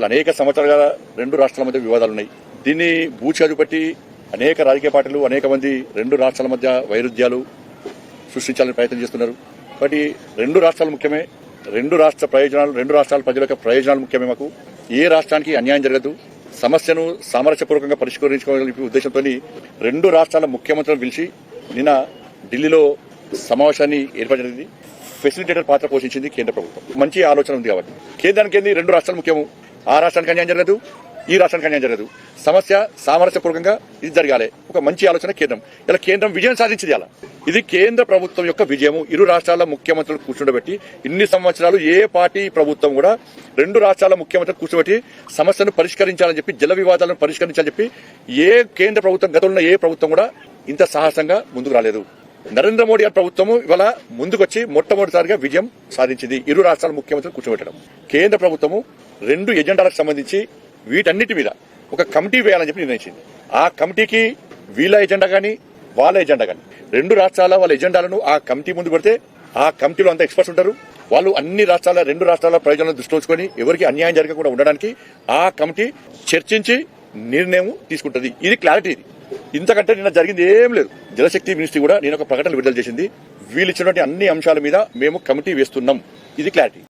ఇలా అనేక సంవత్సరాలుగా రెండు రాష్ట్రాల మధ్య వివాదాలు ఉన్నాయి. దీన్ని బూచాదు పట్టి అనేక రాజకీయ పార్టీలు అనేక మంది రెండు రాష్ట్రాల మధ్య వైరుధ్యాలు సృష్టించాలని ప్రయత్నం చేస్తున్నారు. కాబట్టి రెండు రాష్ట్రాలు ముఖ్యమే రెండు రాష్ట్ర ప్రయోజనాలు రెండు రాష్ట్రాల ప్రజల యొక్క ప్రయోజనాలు ముఖ్యమే మాకు. ఏ రాష్ట్రానికి అన్యాయం జరగదు. సమస్యను సామరస్యపూర్వకంగా పరిష్కరించుకోవాలనే ఉద్దేశంతో రెండు రాష్ట్రాల ముఖ్యమంత్రులను పిలిచి నిన్న ఢిల్లీలో సమావేశాన్ని ఏర్పాటు జరిగింది. ఫెసిలిటేటర్ పాత్ర పోషించింది కేంద్ర ప్రభుత్వం. మంచి ఆలోచన ఉంది కాబట్టి. కేంద్రానికి రెండు రాష్ట్రాలు ముఖ్యము. ఆ రాష్ట్రానికి అన్యాయం జరగదు ఈ రాష్ట్రానికి అన్యాయం జరగదు. సమస్య సామరస్యపూర్వకంగా ఇది జరగాలి. ఒక మంచి ఆలోచన కేంద్రం. ఇలా కేంద్రం విజయం సాధించింది అలా ఇది కేంద్ర ప్రభుత్వం యొక్క విజయము. ఇరు రాష్ట్రాల ముఖ్యమంత్రులు కూర్చుండబెట్టి ఇన్ని సంవత్సరాలు ఏ పార్టీ ప్రభుత్వం కూడా రెండు రాష్ట్రాల ముఖ్యమంత్రులు కూర్చోబెట్టి సమస్యను పరిష్కరించాలని చెప్పి జల వివాదాలను పరిష్కరించాలని చెప్పి ఏ కేంద్ర ప్రభుత్వం గతంలో ఏ ప్రభుత్వం కూడా ఇంత సాహసంగా ముందుకు రాలేదు. నరేంద్ర మోడీ గారి ప్రభుత్వము ఇవాళ ముందుకొచ్చి మొట్టమొదటిసారిగా విజయం సాధించింది. ఇరు రాష్ట్రాల ముఖ్యమంత్రులు కూర్చోబెట్టడం. కేంద్ర ప్రభుత్వము రెండు ఎజెండాలకు సంబంధించి వీటన్నిటి మీద ఒక కమిటీ వేయాలని చెప్పి నిర్ణయించింది. ఆ కమిటీకి వీళ్ళ ఎజెండా కానీ వాళ్ళ ఎజెండా కానీ రెండు రాష్ట్రాల వాళ్ళ ఎజెండాలను ఆ కమిటీ ముందు పెడితే ఆ కమిటీలో అంత ఎక్స్పర్ట్స్ ఉంటారు. వాళ్ళు అన్ని రాష్ట్రాల రెండు రాష్ట్రాల ప్రయోజనాలను దృష్టిలో ఉంచుకొని ఎవరికి అన్యాయం జరగకుండా ఉండడానికి ఆ కమిటీ చర్చించి నిర్ణయం తీసుకుంటుంది. ఇది క్లారిటీ ఇది. ఇంతకంటే నిన్న జరిగింది ఏం లేదు. జలశక్తి మినిస్ట్రీ కూడా నేను ఒక ప్రకటన విడుదల చేసింది. వీళ్ళు ఇచ్చినటువంటి అన్ని అంశాల మీద మేము కమిటీ వేస్తున్నాం. ఇది క్లారిటీ.